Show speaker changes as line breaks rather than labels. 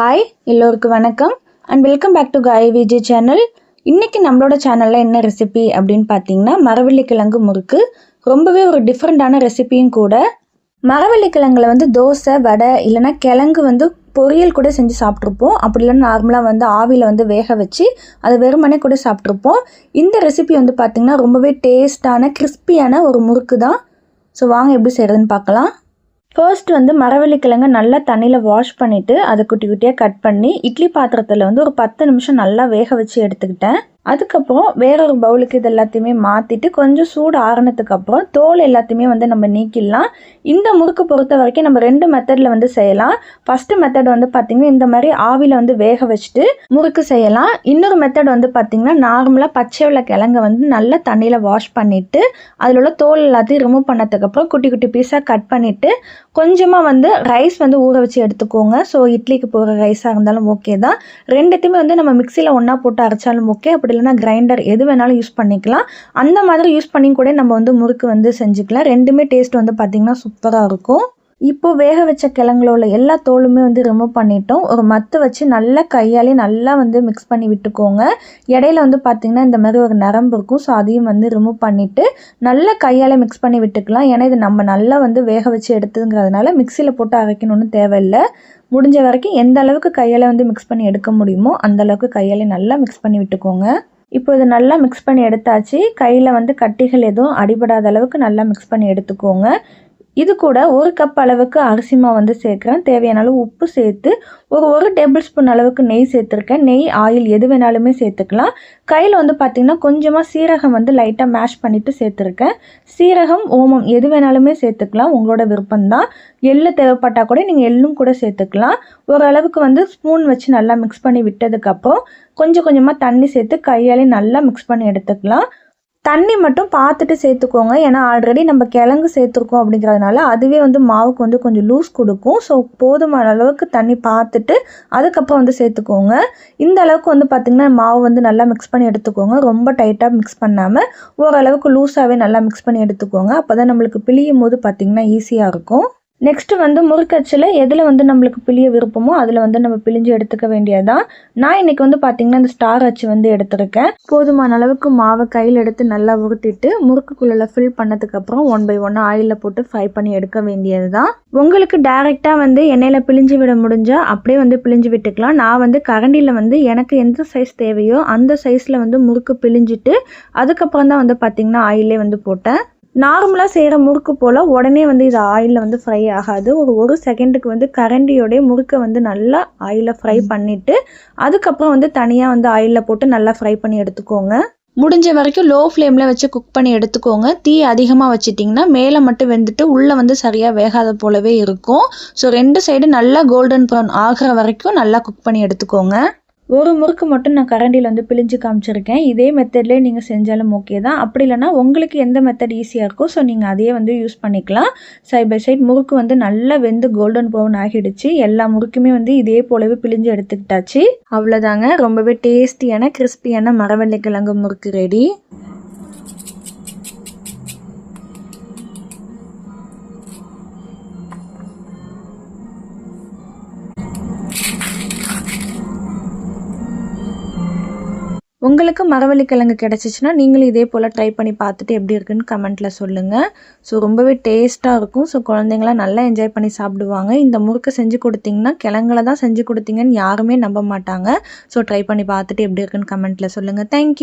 Hi எல்லோருக்கும் வணக்கம். And welcome back to காய் விஜி சேனல் இன்றைக்கி நம்மளோட சேனலில் என்ன ரெசிபி அப்படின்னு பார்த்தீங்கன்னா மரவள்ளிக்கிழங்கு முறுக்கு. ரொம்பவே ஒரு டிஃப்ரெண்ட்டான ரெசிபியும் கூட. மரவள்ளி வந்து தோசை வடை இல்லைன்னா கிழங்கு வந்து பொரியல் கூட செஞ்சு சாப்பிட்ருப்போம் அப்படி இல்லைன்னா நார்மலாக வந்து ஆவியில் வந்து வேக வச்சு அதை வெறுமனே கூட சாப்பிட்ருப்போம் இந்த ரெசிபி வந்து பார்த்திங்கன்னா ரொம்பவே டேஸ்டான கிறிஸ்பியான ஒரு முறுக்கு தான். ஸோ வாங்க எப்படி செய்கிறதுன்னு பார்க்கலாம் ஃபர்ஸ்ட் வந்து மரவள்ளிக்கிழங்கு நல்லா தண்ணியில் வாஷ் பண்ணிவிட்டு அதை குட்டி குட்டியாக கட் பண்ணி இட்லி பாத்திரத்தில் வந்து ஒரு பத்து நிமிஷம் நல்லா வேக வச்சு எடுத்துக்கிட்டேன். அதுக்கப்புறம் வேறொரு பவுலுக்கு இது எல்லாத்தையுமே மாற்றிட்டு கொஞ்சம் சூடு ஆறுனதுக்கு அப்புறம் தோல் எல்லாத்தையுமே வந்து நம்ம நீக்கிடலாம். இந்த முறுக்கு பொறுத்த வரைக்கும் நம்ம ரெண்டு மெத்தடில் வந்து செய்யலாம். ஃபஸ்ட்டு மெத்தட் வந்து பார்த்திங்கன்னா இந்த மாதிரி ஆவியில் வந்து வேக வச்சுட்டு முறுக்கு செய்யலாம். இன்னொரு மெத்தட் வந்து பார்த்திங்கன்னா நார்மலாக பச்சை உள்ள கிழங்க வந்து நல்லா தண்ணியில் வாஷ் பண்ணிவிட்டு அதில் உள்ள தோல் எல்லாத்தையும் ரிமூவ் பண்ணதுக்கப்புறம் குட்டி குட்டி பீஸாக கட் பண்ணிவிட்டு கொஞ்சமாக வந்து ரைஸ் வந்து ஊற வச்சு எடுத்துக்கோங்க. ஸோ இட்லிக்கு போகிற ரைஸாக இருந்தாலும் ஓகே தான். ரெண்டுத்தையுமே வந்து நம்ம மிக்சியில் ஒன்றா போட்டு அரைச்சாலும் ஓகே அப்படி இல்லைன்னா கிரைண்டர் எது வேணாலும் யூஸ் பண்ணிக்கலாம். அந்த மாதிரி யூஸ் பண்ணி கூட நம்ம வந்து முறுக்கு வந்து செஞ்சுக்கலாம். ரெண்டுமே டேஸ்ட் வந்து பார்த்திங்கன்னா சூப்பராக இருக்கும். இப்போது வேக வச்ச கிழங்குல உள்ள எல்லா தோலுமே வந்து ரிமூவ் பண்ணிட்டோம். ஒரு மத்து வச்சு நல்லா கையாலே நல்லா வந்து மிக்ஸ் பண்ணி விட்டுக்கோங்க. இடையில வந்து பார்த்திங்கன்னா இந்த மாதிரி ஒரு நரம்பு இருக்கும். ஸோ அதையும் வந்து ரிமூவ் பண்ணிவிட்டு நல்லா கையாலே மிக்ஸ் பண்ணி விட்டுக்கலாம். ஏன்னா இது நம்ம நல்லா வந்து வேக வச்சு எடுத்துங்கிறதுனால மிக்சியில் போட்டு அரைக்கணும்னு தேவையில்லை. முடிஞ்ச வரைக்கும் எந்த அளவுக்கு கையால் வந்து மிக்ஸ் பண்ணி எடுக்க முடியுமோ அந்த அளவுக்கு நல்லா மிக்ஸ் பண்ணி விட்டுக்கோங்க. இப்போ இது நல்லா மிக்ஸ் பண்ணி எடுத்தாச்சு. கையில் வந்து கட்டிகள் எதுவும் அடிபடாத அளவுக்கு நல்லா மிக்ஸ் பண்ணி எடுத்துக்கோங்க. இது கூட ஒரு கப் அளவுக்கு அரிசி மாவு வந்து சேர்க்குறேன். தேவையான அளவு உப்பு சேர்த்து ஒரு ஒரு டேபிள் ஸ்பூன் அளவுக்கு நெய் சேர்த்துருக்கேன். நெய் ஆயில் எது வேணாலுமே சேர்த்துக்கலாம். கையில் வந்து பார்த்திங்கன்னா கொஞ்சமாக சீரகம் வந்து லைட்டாக மேஷ் பண்ணிவிட்டு சேர்த்துருக்கேன். சீரகம் ஓமம் எது வேணாலுமே சேர்த்துக்கலாம். உங்களோட விருப்பம்தான். எள்ளு தேவைப்பட்டால் கூட நீங்கள் எள்ளும் கூட சேர்த்துக்கலாம். ஓரளவுக்கு வந்து ஸ்பூன் வச்சு நல்லா மிக்ஸ் பண்ணி விட்டதுக்கப்புறம் கொஞ்சம் கொஞ்சமாக தண்ணி சேர்த்து கையாலே நல்லா மிக்ஸ் பண்ணி எடுத்துக்கலாம். தண்ணி மட்டும் பார்த்துட்டு சேர்த்துக்கோங்க. ஏன்னா ஆல்ரெடி நம்ம கிழங்கு சேர்த்துருக்கோம் அப்படிங்கிறதுனால அதுவே வந்து மாவுக்கு வந்து கொஞ்சம் லூஸ் கொடுக்கும். ஸோ போதுமான அளவுக்கு தண்ணி பார்த்துட்டு அதுக்கப்புறம் வந்து சேர்த்துக்கோங்க. இந்த அளவுக்கு வந்து பார்த்திங்கன்னா மாவு வந்து நல்லா மிக்ஸ் பண்ணி எடுத்துக்கோங்க. ரொம்ப டைட்டாக மிக்ஸ் பண்ணாமல் ஓரளவுக்கு லூஸாகவே நல்லா மிக்ஸ் பண்ணி எடுத்துக்கோங்க. அப்போ தான் நம்மளுக்கு பிழியும் போது பார்த்திங்கன்னா ஈஸியாக இருக்கும். நெக்ஸ்ட்டு வந்து முறுக்கச்சில் எதில் வந்து நம்மளுக்கு பிழிய விருப்பமோ அதில் வந்து நம்ம பிழிஞ்சு எடுத்துக்க வேண்டியதான் நான் இன்றைக்கி வந்து பார்த்திங்கன்னா இந்த ஸ்டார் அச்சு வந்து எடுத்திருக்கேன். போதுமான அளவுக்கு மாவை கையில் எடுத்து நல்லா உருட்டிட்டு முறுக்குக்குள்ளே ஃபில் பண்ணதுக்கப்புறம் ஒன் பை ஒன் ஆயிலில் போட்டு ஃப்ரை பண்ணி எடுக்க வேண்டியது தான் உங்களுக்கு டேரெக்டாக வந்து எண்ணெயில் பிழிஞ்சு விட முடிஞ்சால் அப்படியே வந்து பிழிஞ்சு விட்டுக்கலாம். நான் வந்து கரண்டியில் வந்து எனக்கு எந்த சைஸ் தேவையோ அந்த சைஸில் வந்து முறுக்கு பிழிஞ்சிட்டு அதுக்கப்புறம் தான் வந்து பார்த்திங்கன்னா ஆயிலே வந்து போட்டேன். நார்மலாக செய்கிற முறுக்கு போல் உடனே வந்து இது ஆயிலில் வந்து ஃப்ரை ஆகாது. ஒரு ஒரு செகண்டுக்கு வந்து கரண்டியோடைய முறுக்கை வந்து நல்லா ஆயிலில் ஃப்ரை பண்ணிவிட்டு அதுக்கப்புறம் வந்து தனியாக வந்து ஆயிலில் போட்டு நல்லா ஃப்ரை பண்ணி எடுத்துக்கோங்க. முடிஞ்ச வரைக்கும் லோ ஃப்ளேமில் வச்சு குக் பண்ணி எடுத்துக்கோங்க. தீ அதிகமாக வச்சிட்டிங்கன்னா மேலே மட்டும் வெந்துட்டு உள்ளே வந்து சரியாக வேகாத போலவே இருக்கும். ஸோ ரெண்டு சைடு நல்லா கோல்டன் ப்ரௌன் ஆகிற வரைக்கும் நல்லா குக் பண்ணி எடுத்துக்கோங்க. ஒரு முறுக்கு மட்டும் நான் கரண்டியில் வந்து பிழிஞ்சு காமிச்சிருக்கேன். இதே மெத்தட்லேயே நீங்கள் செஞ்சாலும் ஓகே தான். அப்படி இல்லைனா உங்களுக்கு எந்த மெத்தட் ஈஸியாக இருக்கோ ஸோ நீங்கள் அதையே வந்து யூஸ் பண்ணிக்கலாம். சைட் பை சைட் முறுக்கு வந்து நல்லா வெந்து கோல்டன் ப்ரௌன் ஆகிடுச்சு. எல்லா முறுக்குமே வந்து இதே போலவே பிழிஞ்சு எடுத்துக்கிட்டாச்சு. அவ்வளோதாங்க ரொம்பவே டேஸ்டியான கிறிஸ்பியான மரவள்ளி கிழங்கு முறுக்கு ரெடி உங்களுக்கு மரவள்ளி கிழங்கு கிடச்சிச்சின்னா நீங்களும் இதே போல் ட்ரை பண்ணி பார்த்துட்டு எப்படி இருக்குன்னு கமெண்ட்டில் சொல்லுங்கள் ஸோ ரொம்பவே டேஸ்ட்டாக இருக்கும். ஸோ குழந்தைங்களாம் நல்லா என்ஜாய் பண்ணி சாப்பிடுவாங்க. இந்த முறுக்கை செஞ்சு கொடுத்தீங்கன்னா கிழங்குல தான் செஞ்சு கொடுத்தீங்கன்னு யாருமே நம்ப மாட்டாங்க. ஸோ ட்ரை பண்ணி பார்த்துட்டு எப்படி இருக்குன்னு கமெண்ட்டில் சொல்லுங்கள் தேங்க்யூ